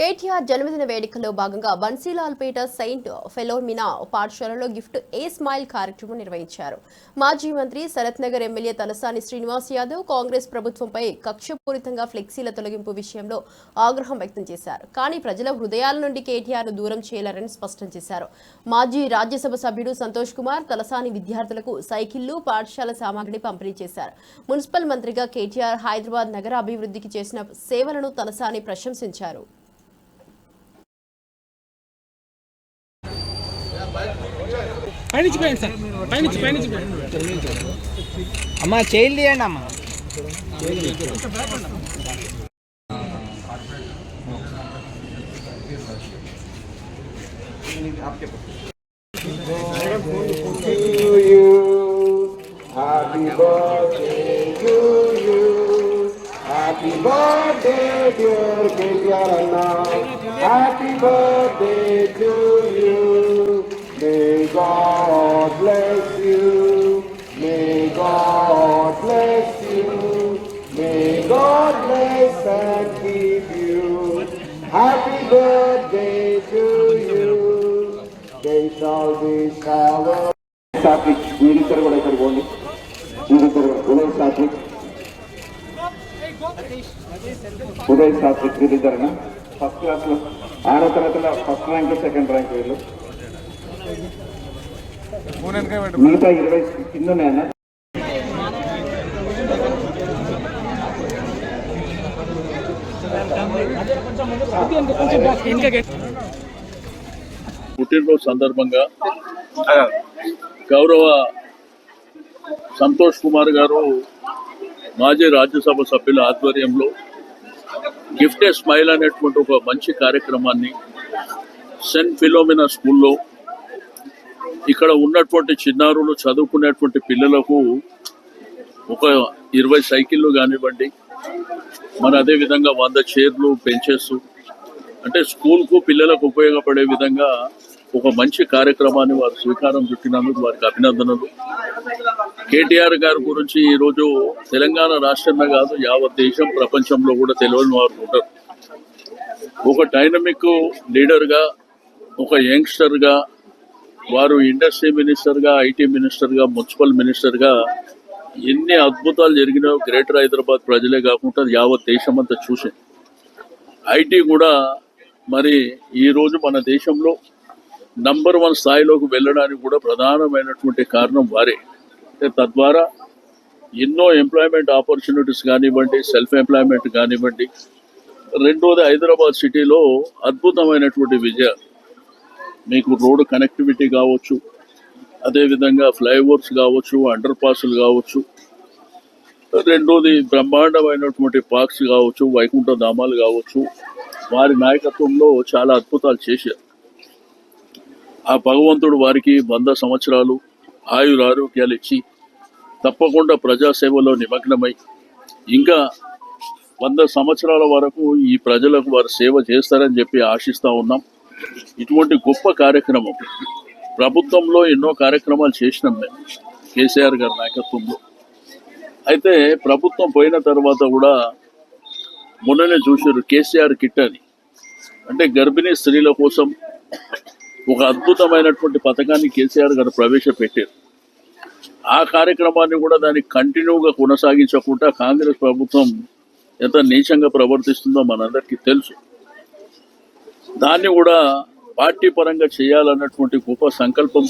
కేటీఆర్ జన్మదిన వేడుకల్లో భాగంగా బన్సీలాల్పేట సెయింట్ ఫెలోమినా పాఠశాలలో గిఫ్ట్ ఏ స్మైల్ కార్యక్రమం నిర్వహించారు. మాజీ మంత్రి శరత్ నగర్ ఎమ్మెల్యే తలసాని శ్రీనివాస్ యాదవ్ కాంగ్రెస్ ప్రభుత్వంపై కక్షపూరితంగా ఫ్లెక్సీల తొలగింపు విషయంలో ఆగ్రహం వ్యక్తం చేశారు. కానీ ప్రజల హృదయాల నుండి కేటీఆర్ను దూరం చేయలేరని స్పష్టం చేశారు. మాజీ రాజ్యసభ సభ్యుడు సంతోష్ కుమార్ తలసాని విద్యార్థులకు సైకిళ్ళు పాఠశాల సామాగ్రి పంపిణీ చేశారు. మున్సిపల్ మంత్రిగా కేటీఆర్ హైదరాబాద్ నగర అభివృద్ధికి చేసిన సేవలను తలసాని ప్రశంసించారు. పైనుంచి పోయండి సార్ పైనుంచి పైనుంచి పోయండి అమ్మా చైల్డ్ తీయండి అమ్మా to you. Happy birthday to you. Happy birthday, dear Kejarana. Happy birthday to you. May God bless and keep you. Happy birthday to you. They shall be showered. Satvik వీరిద్దరు కూడా ఇక్కడ పోండి. వీరిద్దరు ఉదయ్ సాత్విక్. ఉదయ్ సాత్విక్ వీరిద్దరు ఫస్ట్ క్లాస్లో. ఆరో తరగతిలో ఫస్ట్ ర్యాంక్ సెకండ్ ర్యాంక్ వీళ్ళు. మిగతా ఇరవై కింద పుట్టినరోజు సందర్భంగా గౌరవ సంతోష్ కుమార్ గారు మాజీ రాజ్యసభ సభ్యుల ఆధ్వర్యంలో గిఫ్ట్ ఏ స్మైల్ అనేటువంటి ఒక మంచి కార్యక్రమాన్ని సెంట్ ఫిలోమినా స్కూల్లో ఇక్కడ ఉన్నటువంటి చిన్నారులు చదువుకునేటువంటి పిల్లలకు ఒక ఇరవై సైకిళ్ళు కానివ్వండి మరి అదేవిధంగా వంద చైర్లు బెంచెస్ అంటే స్కూల్కు పిల్లలకు ఉపయోగపడే విధంగా ఒక మంచి కార్యక్రమాన్ని వారు స్వీకారం చుట్టినందుకు వారికి అభినందనలు. కేటీఆర్ గారి గురించి ఈరోజు తెలంగాణ రాష్ట్రమే కాదు యావత్ దేశం ప్రపంచంలో కూడా తెలియని వారు ఉంటారు. ఒక డైనమిక్ లీడర్గా ఒక యంగ్స్టర్గా వారు ఇండస్ట్రీ మినిస్టర్గా ఐటీ మినిస్టర్గా మున్సిపల్ మినిస్టర్గా ఎన్ని అద్భుతాలు జరిగినా గ్రేటర్ హైదరాబాద్ ప్రజలే కాకుండా యావత్ దేశం అంతా చూసింది ఐటీ కూడా మరి ఈరోజు మన దేశంలో నంబర్ వన్ స్థాయిలోకి వెళ్ళడానికి కూడా ప్రధానమైనటువంటి కారణం వారే. తద్వారా ఎన్నో ఎంప్లాయ్మెంట్ ఆపర్చునిటీస్ కానివ్వండి సెల్ఫ్ ఎంప్లాయ్మెంట్ కానివ్వండి రెండోది హైదరాబాద్ సిటీలో అద్భుతమైనటువంటి విజయ మీకు రోడ్డు కనెక్టివిటీ కావచ్చు అదేవిధంగా ఫ్లైఓవర్స్ కావచ్చు అండర్ పాస్లు కావచ్చు రెండోది బ్రహ్మాండమైనటువంటి పార్క్స్ కావచ్చు వైకుంఠ ధామాలు కావచ్చు. వారి నాయకత్వంలో చాలా అద్భుతాలు చేశారు. ఆ భగవంతుడు వారికి వంద సంవత్సరాలు ఆయుర ఆరోగ్యాలు ఇచ్చి తప్పకుండా ప్రజాసేవలో నిమగ్నమై ఇంకా వంద సంవత్సరాల వరకు ఈ ప్రజలకు వారు సేవ చేస్తారని చెప్పి ఆశిస్తూ ఉన్నాం. ఇటువంటి గొప్ప కార్యక్రమం ప్రభుత్వంలో ఎన్నో కార్యక్రమాలు చేసినాం మేము. కేసీఆర్ గారి నాయకత్వంలో. అయితే ప్రభుత్వం పోయిన తర్వాత కూడా మొన్ననే చూశారు కేసీఆర్ కిట్ అని. అంటే గర్భిణీ స్త్రీల కోసం ఒక అద్భుతమైనటువంటి పథకాన్ని కేసీఆర్ గారు ప్రవేశపెట్టారు. ఆ కార్యక్రమాన్ని కూడా దాన్ని కంటిన్యూగా కొనసాగించకుండా కాంగ్రెస్ ప్రభుత్వం ఎంత నీచంగా ప్రవర్తిస్తుందో మనందరికీ తెలుసు. దాన్ని కూడా పార్టీ పరంగా చేయాలన్నటువంటి గొప్ప సంకల్పం